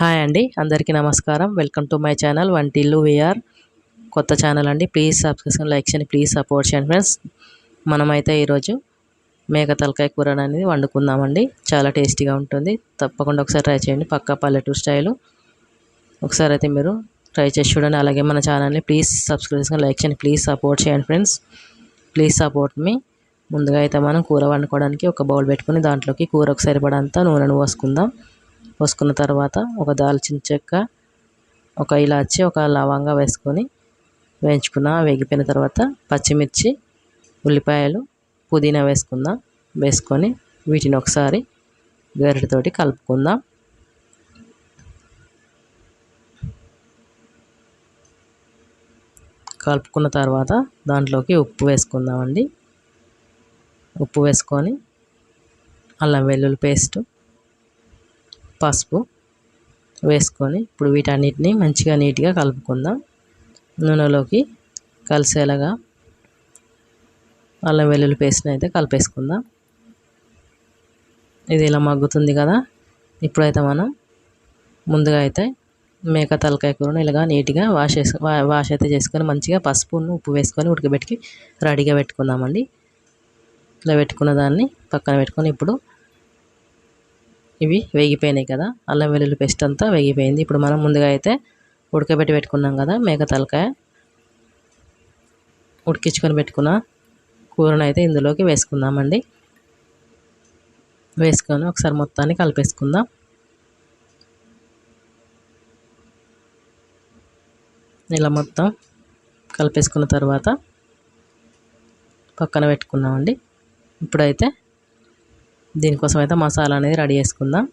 Hi అండి అందరికీ నమస్కారం. వెల్కమ్ టు మై ఛానల్ వంటిల్లు విఆర్. కొత్త ఛానల్ అండి ప్లీజ్ సబ్స్క్రిప్షన్ లైక్ చేయండి ప్లీజ్ సపోర్ట్ చేయండి ఫ్రెండ్స్. మనమైతే ఈరోజు మేక తలకాయ కూర అనేది వండుకుందామండి. చాలా టేస్టీగా ఉంటుంది. తప్పకుండా ఒకసారి ట్రై చేయండి పక్కా పల్లెటూరు స్టైలు. ఒకసారి అయితే మీరు ట్రై చేసి చూడండి. అలాగే మన ఛానల్ని ప్లీజ్ సబ్స్క్రిప్షన్ లైక్ చేయండి ప్లీజ్ సపోర్ట్ చేయండి ఫ్రెండ్స్. ప్లీజ్ సపోర్ట్ మీ. ముందుగా అయితే మనం కూర వండుకోవడానికి ఒక బౌల్ పెట్టుకుని దాంట్లోకి కూరకు సరిపడంత నూనెను పోసుకుందాం. పోసుకున్న తర్వాత ఒక దాల్చిన చెక్క ఒక ఇలాచి ఒక లవంగా వేసుకొని వేయించుకున్న వేగిపోయిన తర్వాత పచ్చిమిర్చి ఉల్లిపాయలు పుదీనా వేసుకుందాం. వేసుకొని వీటిని ఒకసారి గరిటతోటి కలుపుకుందాం. కలుపుకున్న తర్వాత దాంట్లోకి ఉప్పు వేసుకుందామండి. ఉప్పు వేసుకొని అల్లం వెల్లుల్లి పేస్టు పసుపు వేసుకొని ఇప్పుడు వీటన్నిటిని మంచిగా నీట్గా కలుపుకుందాం. నూనెలోకి కలిసేలాగా అల్లం వెల్లుల్లి పేస్ట్ని అయితే కలిపేసుకుందాం. ఇది ఇలా మగ్గుతుంది కదా. ఇప్పుడైతే మనం ముందుగా అయితే మేక తలకాయ కూరను ఇలాగా నీట్గా వాష్ చేసు వాష్ అయితే చేసుకొని మంచిగా పసుపును ఉప్పు వేసుకొని ఉడకబెట్టి రెడీగా పెట్టుకుందామండి. ఇలా పెట్టుకున్న దాన్ని పక్కన పెట్టుకొని ఇప్పుడు ఇవి వేగిపోయినాయి కదా. అల్లం వెల్లుల్లి పేస్ట్ అంతా వేగిపోయింది. ఇప్పుడు మనం ముందుగా అయితే ఉడకబెట్టి పెట్టుకున్నాం కదా మేక తలకాయ. ఉడికించుకొని పెట్టుకున్న కూరను అయితే ఇందులోకి వేసుకుందామండి. వేసుకొని ఒకసారి మొత్తాన్ని కలిపేసుకుందాం. ఇలా మొత్తం కలిపేసుకున్న తర్వాత పక్కన పెట్టుకున్నామండి. ఇప్పుడైతే దీనికోసం అయితే మసాలా అనేది రెడీ చేసుకుందాం.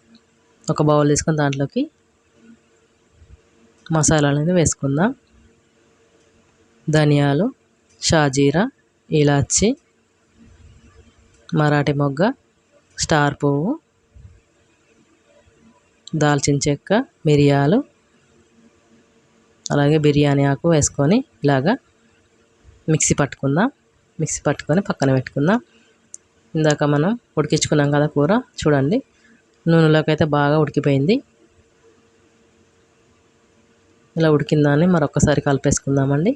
ఒక బౌల్ తీసుకొని దాంట్లోకి మసాలా అనేది వేసుకుందాం. ధనియాలు షాజీరా ఇలాచి మరాఠీ మొగ్గ స్టార్ పువ్వు దాల్చిన చెక్క మిరియాలు అలాగే బిర్యానీ ఆకు వేసుకొని ఇలాగా మిక్సీ పట్టుకుందాం. మిక్సీ పట్టుకొని పక్కన పెట్టుకుందాం. ఇందాక మనం ఉడికించుకున్నాం కదా కూర చూడండి. నూనెలోకి అయితే బాగా ఉడికిపోయింది. ఇలా ఉడికిందాన్ని మరొకసారి కలిపేసుకుందామండి.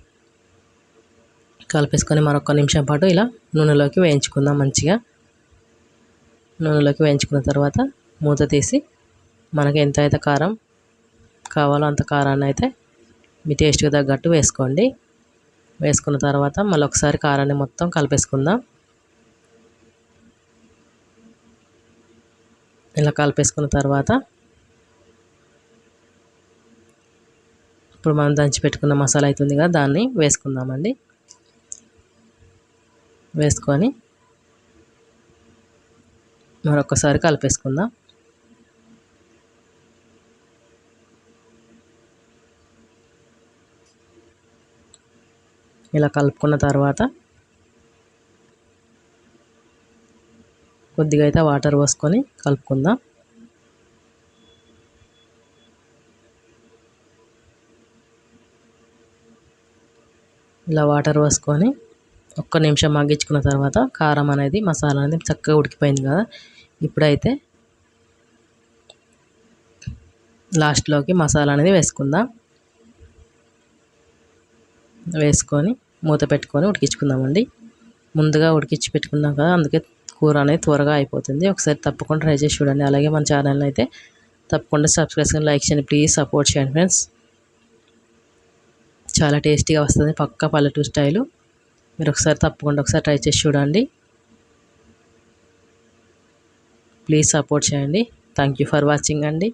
కలిపేసుకొని మరొక నిమిషం పాటు ఇలా నూనెలోకి వేయించుకుందాం మంచిగా. నూనెలోకి వేయించుకున్న తర్వాత మూత తీసి మనకి ఎంత అయితే కారం కావాలో అంత కారాన్ని అయితే మీ టేస్ట్కి తగ్గట్టు వేసుకోండి. వేసుకున్న తర్వాత మళ్ళీ ఒకసారి కారాన్ని మొత్తం కలిపేసుకుందాం. ఇలా కలిపేసుకున్న తర్వాత ఇప్పుడు మనం దంచి పెట్టుకున్న మసాలా అవుతుంది కదా దాన్ని వేసుకుందామండి. వేసుకొని మరొకసారి కలిపేసుకుందాం. ఇలా కలుపుకున్న తర్వాత కొద్దిగా అయితే వాటర్ పోసుకొని కలుపుకుందాం. ఇలా వాటర్ పోసుకొని ఒక్క నిమిషం మగ్గించుకున్న తర్వాత కారం అనేది మసాలా అనేది చక్కగా ఉడికిపోయింది కదా. ఇప్పుడైతే లాస్ట్లోకి మసాలా అనేది వేసుకుందాం. వేసుకొని మూత పెట్టుకొని ఉడికించుకుందామండి. ముందుగా ఉడికించి పెట్టుకున్నాం కదా అందుకే కూర అనేది త్వరగా అయిపోతుంది. ఒకసారి తప్పకుండా ట్రై చేసి చూడండి. అలాగే మన ఛానల్ని అయితే తప్పకుండా సబ్స్క్రైబ్ లైక్ చేయండి. ప్లీజ్ సపోర్ట్ చేయండి ఫ్రెండ్స్. చాలా టేస్టీగా వస్తుంది. పక్క పల్లెటూరు స్టైలు. మీరు ఒకసారి తప్పకుండా ఒకసారి ట్రై చేసి చూడండి. ప్లీజ్ సపోర్ట్ చేయండి. థ్యాంక్ యూ ఫర్ వాచింగ్ అండి.